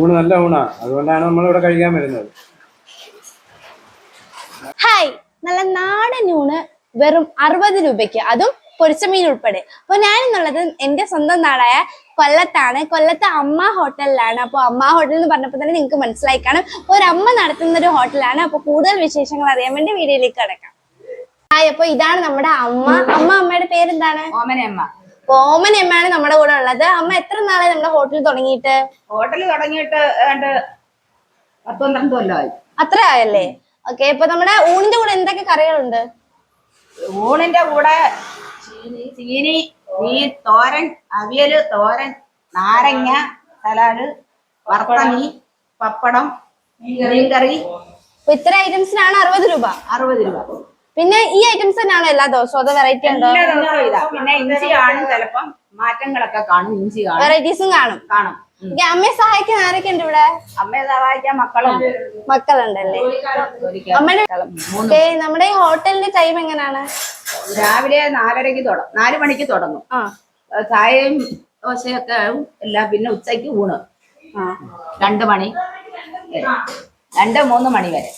ഊണ് നല്ല ഊണാ. അതുകൊണ്ടാണ് നമ്മൾ ഇവിടെ കഴിക്കാൻ വരുന്നത്. ഹായ് നല്ല നാടൻ ഊണ് വെറും അറുപത് രൂപയ്ക്ക്. അതും പൊരിച്ച മീൻ ഉൾപ്പെടെ. അപ്പൊ ഞാൻ എന്നുള്ളത് എന്റെ സ്വന്തം നാടായ കൊല്ലത്താണ്. കൊല്ലത്തെ അമ്മ ഹോട്ടലിലാണ്. അപ്പോൾ അമ്മ ഹോട്ടൽ എന്ന് പറഞ്ഞപ്പോൾ തന്നെ നിങ്ങൾക്ക് മനസ്സിലായി കാണും. ഒരു അമ്മ നടത്തുന്ന ഒരു ഹോട്ടലാണ്. അപ്പൊ കൂടുതൽ വിശേഷങ്ങൾ അറിയാൻ വേണ്ടി വീഡിയോയിലേക്ക് കിടക്കാം. ഹായ് അപ്പൊ ഇതാണ് നമ്മുടെ അമ്മ. അമ്മ അമ്മയുടെ പേരെന്താണ്? ഓമനയമ്മ. ഓമൻ അമ്മയാണ് നമ്മുടെ കൂടെ ഉള്ളത്. അമ്മ എത്ര നാളെ നമ്മുടെ ഹോട്ടൽ തുടങ്ങിയിട്ട്? ഹോട്ടൽ തുടങ്ങിയിട്ട് ഏതാണ്ട് പത്ത് പന്ത്രണ്ട് കൊല്ലമായി. അത്ര ആയല്ലേ? ഓക്കെ ഇപ്പൊ നമ്മുടെ ഊണിന്റെ കൂടെ എന്തൊക്കെ കറികളുണ്ട്? ഊണിന്റെ കൂടെ ചീനി മീൻ തോരൻ അവിയൽ തോരൻ നാരങ്ങ സലാഡ് വറുത്ത പപ്പടം മീൻകറി. ഇത്ര ഐറ്റംസിനാണ് അറുപത് രൂപ. അറുപത് രൂപ. പിന്നെ ഈ ഐറ്റംസ് തന്നെയാണ് എല്ലാ ദിവസവും? അതോ വെറൈറ്റി ഉണ്ടോ? എല്ലാ ദിവസവും ഇതാ. പിന്നെ ഇഞ്ചി കാണും ചിലപ്പം. മാറ്റങ്ങളൊക്കെ കാണും. ഇഞ്ചി കാണും. വെറൈറ്റീസും കാണും. കാണും. ഓക്കേ, അമ്മയെ സഹായിക്കാൻ ആരൊക്കെ ഉണ്ട് ഇവിടെ? അമ്മയെ സഹായിക്കാൻ മക്കളും. മക്കളുണ്ടല്ലേ? അമ്മയുടെ മൂന്ന്. ഓക്കേ, നമ്മുടെ ഈ ഹോട്ടലിന്റെ ടൈം എങ്ങനെയാണ്? രാവിലെ നാലരയ്ക്ക് തുടങ്ങും നാല് മണിക്ക് തുടങ്ങും. ആ. ഏഹ് ചായയും ദോശയൊക്കെ ആവും എല്ലാം പിന്നെ ഉച്ചയ്ക്ക് ഊണ്. ആ. രണ്ട് മണി. വരെ രണ്ട് മൂന്ന് മണി വരെ.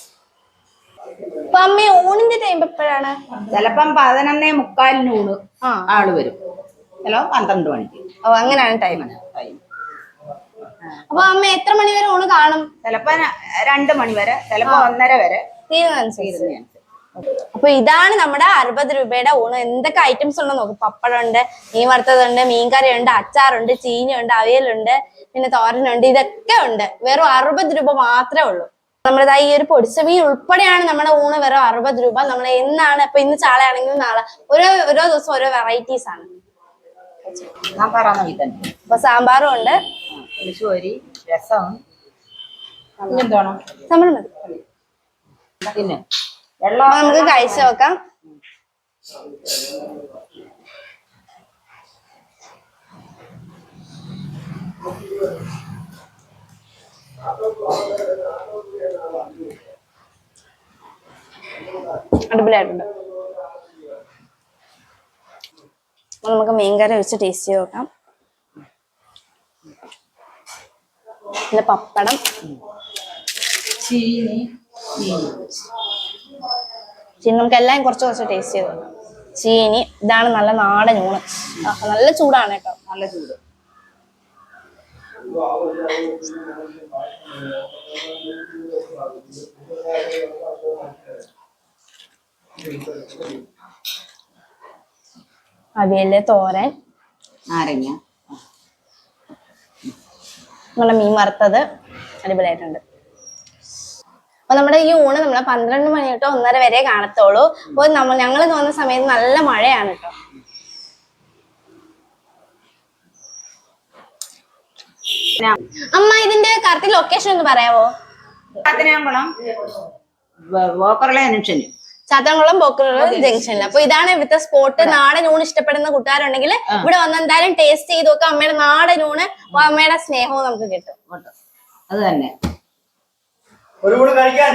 അപ്പൊ അമ്മ ഊണിന്റെ ടൈം എപ്പോഴാണ്? ചിലപ്പം പതിനൊന്നേ മുക്കാലിന് ഊണ് ആൾ വരും. ചിലപ്പോ പന്ത്രണ്ട് മണിക്ക്. ഓ അങ്ങനെയാണ് ടൈം അപ്പൊ അമ്മ എത്ര മണി വരെ ഊണ് കാണും? ചിലപ്പോ രണ്ട് മണി വരെ ചിലപ്പോ ഒന്നര വരെ. തീരുന്നതനുസരിച്ച്. അപ്പൊ ഇതാണ് നമ്മുടെ അറുപത് രൂപയുടെ ഊണ്. എന്തൊക്കെ ഐറ്റംസ് ഉണ്ടോ നോക്കും. പപ്പടമുണ്ട് മീൻ വറുത്തതുണ്ട് മീൻകറിയുണ്ട് അച്ചാറുണ്ട് ചീനിയുണ്ട് അവിയലുണ്ട് പിന്നെ തോരനുണ്ട് ഇതൊക്കെ ഉണ്ട്. വെറും അറുപത് രൂപ മാത്രമേ ഉള്ളൂ. നമ്മുടെ ഈ ഒരു പൊടിച്ച മീൻ ഉൾപ്പെടെയാണ് നമ്മുടെ ഊണ് വെറും അറുപത് രൂപ. നമ്മൾ എന്നാണ് ഇപ്പൊ ഇന്ന് ചാളയാണെങ്കിലും നാളെ ഓരോ ഓരോ ദിവസം ഓരോ വെറൈറ്റീസ് ആണ്. അപ്പൊ സാമ്പാറും ഉണ്ട്. നമ്മൾ മതി. നമുക്ക് കഴിച്ചു നോക്കാം. അടിപൊളിയായിട്ടുണ്ട്. അപ്പൊ നമുക്ക് മീൻകറി വെച്ച് ടേസ്റ്റ് ചെയ്ത് നോക്കാം. പിന്നെ പപ്പടം. ചീനി നമുക്ക് എല്ലാം കുറച്ച് കുറച്ച് ടേസ്റ്റ് ചെയ്ത് നോക്കാം. ചീനി ഇതാണ് നല്ല നാടൻ ഊണ്. നല്ല ചൂടാണ് കേട്ടോ. നല്ല ചൂട്. അവിയൽ തോരൻ നാരങ്ങ നമ്മളെ മീൻ വറുത്തത് അടിപൊളിയായിട്ടുണ്ട് അപ്പൊ നമ്മുടെ ഈ ഊണ് നമ്മളെ പന്ത്രണ്ട് മണി തൊട്ട് ഒന്നര വരെ കാണത്തോളൂ അപ്പോൾ നമ്മൾ ഞങ്ങൾ തോന്നുന്ന സമയത്ത് നല്ല മഴയാണ് കേട്ടോ അമ്മ ഇതിന്റെ കറക്റ്റ് ലൊക്കേഷൻ ഒന്ന് പറയാവോ കാത്തിനാകുളം വോക്കറിലെ ജംഗ്ഷന് ചാത്തൻകുളം പോക്കുള്ള ജംഗ്ഷനിൽ അപ്പൊ ഇതാണ് ഇവിടുത്തെ സ്പോട്ട് നാടൻ ഊണ് ഇഷ്ടപ്പെടുന്ന കൂട്ടുകാരുണ്ടെങ്കിൽ ഇവിടെ വന്ന് എന്തായാലും ടേസ്റ്റ് ചെയ്ത് നോക്കാം. അമ്മയുടെ നാടൻ ഊണ് അമ്മയുടെ സ്നേഹവും നമുക്ക് കിട്ടും. അത് തന്നെ. ഒരു ഊണ് കഴിക്കാൻ.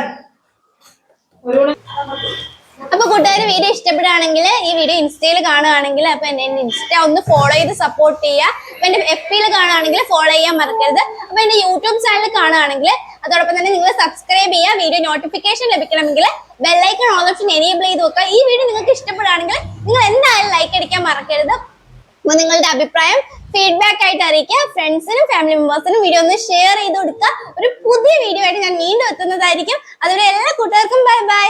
അപ്പൊ കൂട്ടുകാർ വീഡിയോ ഇഷ്ടപ്പെടുകയാണെങ്കിൽ ഈ വീഡിയോ ഇൻസ്റ്റയിൽ കാണുകയാണെങ്കിൽ അപ്പൊ എന്നെ ഇൻസ്റ്റ ഒന്ന് ഫോളോ ചെയ്ത് സപ്പോർട്ട് ചെയ്യുക. അപ്പൊ എന്റെ എഫ് പിയിൽ കാണുകയാണെങ്കിൽ ഫോളോ ചെയ്യാൻ മറക്കരുത്. അപ്പൊ എന്റെ യൂട്യൂബ് ചാനൽ കാണുകയാണെങ്കിൽ അതോടൊപ്പം തന്നെ നിങ്ങൾ സബ്സ്ക്രൈബ് ചെയ്യുക വീഡിയോ നോട്ടിഫിക്കേഷൻ ലഭിക്കണമെങ്കിൽ bell icon all option enable ചെയ്ത് വെക്കുക. ഈ വീഡിയോ നിങ്ങൾക്ക് ഇഷ്ടപ്പെടുകയാണെങ്കിൽ നിങ്ങൾ എന്തായാലും ലൈക്ക് അടിക്കാൻ മറക്കരുത്. അപ്പൊ നിങ്ങളുടെ അഭിപ്രായം ഫീഡ്ബാക്ക് ആയിട്ട് അറിയിക്കുക. ഫ്രണ്ട്സിനും ഫാമിലി മെമ്പേഴ്സിനും വീഡിയോ ഒന്ന് ഷെയർ ചെയ്ത് കൊടുക്കുക. ഒരു പുതിയ വീഡിയോ ആയിട്ട് ഞാൻ വീണ്ടും എത്തുന്നതായിരിക്കും. അതുവരെ എല്ലാ കൂട്ടുകാർക്കും ബൈ ബൈ